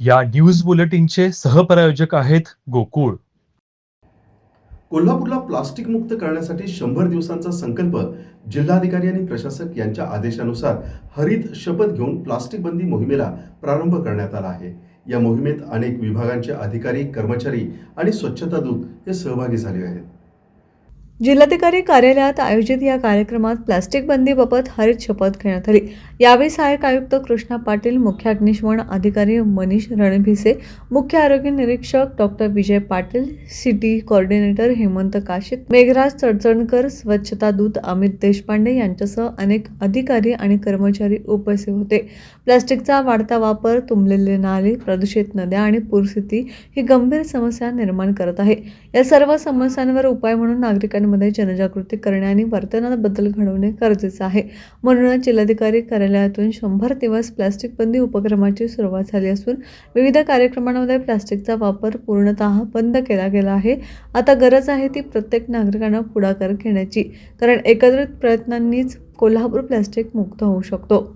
या न्यूज बुलेटिनचे सहप्रायोजक आहेत गोकुळ. कोल्हापूरला प्लास्टिक मुक्त करण्यासाठी शंभर दिवसांचा संकल्प जिल्हाधिकारी आणि प्रशासक यांच्या आदेशानुसार हरित शपथ घेऊन प्लास्टिक बंदी मोहिमेला प्रारंभ करण्यात आला आहे. या मोहिमेत अनेक विभागांचे अधिकारी कर्मचारी आणि स्वच्छता दूत हे सहभागी झाले आहेत. जिल्हाधिकारी कार्यालयात आयोजित या कार्यक्रमात प्लास्टिक बंदीबाबत हरित शपथ घेण्यात आली. यावेळी सहाय्यक आयुक्त कृष्णा पाटील मुख्य अग्निशमन अधिकारी मनीष रणभिसे मुख्य आरोग्य निरीक्षक doctor Vijay Patil city coordinator Hemant Kashit Meghraj Chadchankar स्वच्छता दूत अमित देशपांडे यांच्यासह अनेक अधिकारी आणि कर्मचारी उपस्थित होते. प्लास्टिकचा वाढता वापर तुंबलेले नाले प्रदूषित नद्या आणि पूरस्थिती ही गंभीर समस्या निर्माण करत आहे. या सर्व समस्यांवर उपाय म्हणून नागरिकांमध्ये जनजागृती करणे आणि वर्तनात बदल घडवणे गरजेचं आहे. म्हणूनच जिल्हाधिकारी कार्यालयातून शंभर दिवस प्लास्टिक बंदी उपक्रमाची सुरुवात झाली असून विविध कार्यक्रमांमध्ये प्लास्टिकचा वापर पूर्णतः बंद केला गेला आहे. आता गरज आहे ती प्रत्येक नागरिकांना पुढाकार घेण्याची कारण एकत्रित प्रयत्नांनीच कोल्हापूर प्लास्टिक मुक्त होऊ शकतो.